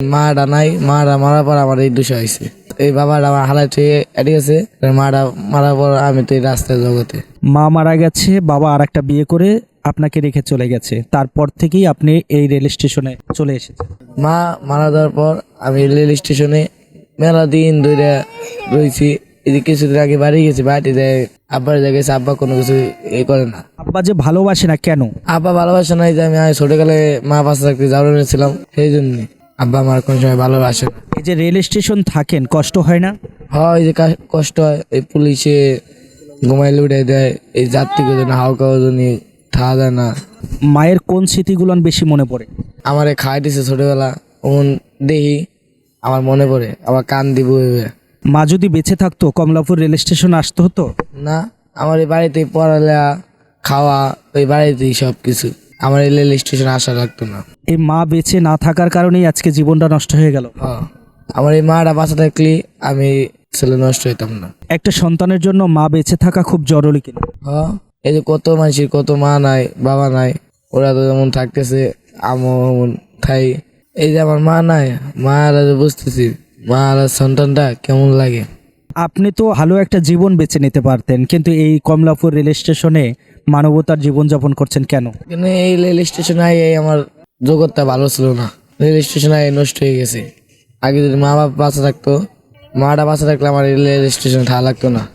মাটা নাই মাটা মারার পর আমার এই দুশো হয়েছে। এই বাবাটা আমার হালাই থেকে এটি গেছে মাটা মারার পর আমি তো এই রাস্তায় জগতে। মা মারা গেছে বাবা আর একটা বিয়ে করে আপনাকে রেখে চলে গেছে। তারপর থেকেই আপনি এই রেল স্টেশনে চলে এসেছেন। মা মারা যাওয়ার পর আমি রেল স্টেশনে মেলা দিন ধরে রয়েছি এদিকে কিছুদিন আগে বাড়ি গেছি বাড়িতে যায় আব্বার জায়গায় গেছে আব্বা কোনো কিছু এ করে না। আব্বা যে ভালোবাসে না কেন? আব্বা ভালোবাসে নাই যে আমি ছোটকালে মা পাশে থাকতে যাওয়ার ছিলাম সেই জন্যই আব্বা আমার কোনো সময় ভালোবাসে না। এই যে রেল স্টেশন থাকেন কষ্ট হয় না? হয় যে কা- কষ্ট হয় এই পুলিশে ঘুমাইলে উঠে দেয় এই যাত্রীকে জন্য হাউকা ওজনই খাওয়া যায় না। মায়ের কোন স্মৃতিগুলো বেশি মনে পড়ে? আমার খাই দিছে ছোটবেলা ওমন দেখি আমার মনে পড়ে আবার কান দিব মা যদি বেঁচে থাকতো কমলাপুর রেল স্টেশন আসতে হতো? না আমার এই বাড়িতেই পড়ালেখা খাওয়া ওই বাড়িতেই সব কিছু আমার এই রেল স্টেশনে আসা লাগতো না। এই মা বেঁচে না থাকার কারণেই আজকে জীবনটা নষ্ট হয়ে গেল। হ্যাঁ আমার এই মাটা বাঁচা থাকলে আমি ছেলে নষ্ট হইতাম না। একটা সন্তানের জন্য মা বেঁচে থাকা খুব জরুরি কিনা? হ্যাঁ এই যে কত মানুষের কত মা নাই বাবা নাই ওরা তো যেমন থাকতেছে আমও এমন থাই। এই যে আমার মা নাই মা আর বুঝতেছি মা আর সন্তানটা কেমন লাগে? আপনি তো ভালো একটা জীবন বেছে নিতে পারতেন কিন্তু এই কমলাপুর রেল স্টেশনে মানবতার জীবনযাপন করছেন কেন? এই রেল স্টেশনে আই আমার জগৎটা ভালো ছিল না। রেল স্টেশন আই নষ্ট হয়ে গেছে। আগে যদি মা বাবা বাঁচা থাকতো, মাটা বাঁচা থাকলে আমার এই রেল স্টেশনে ঠা লাগতো না।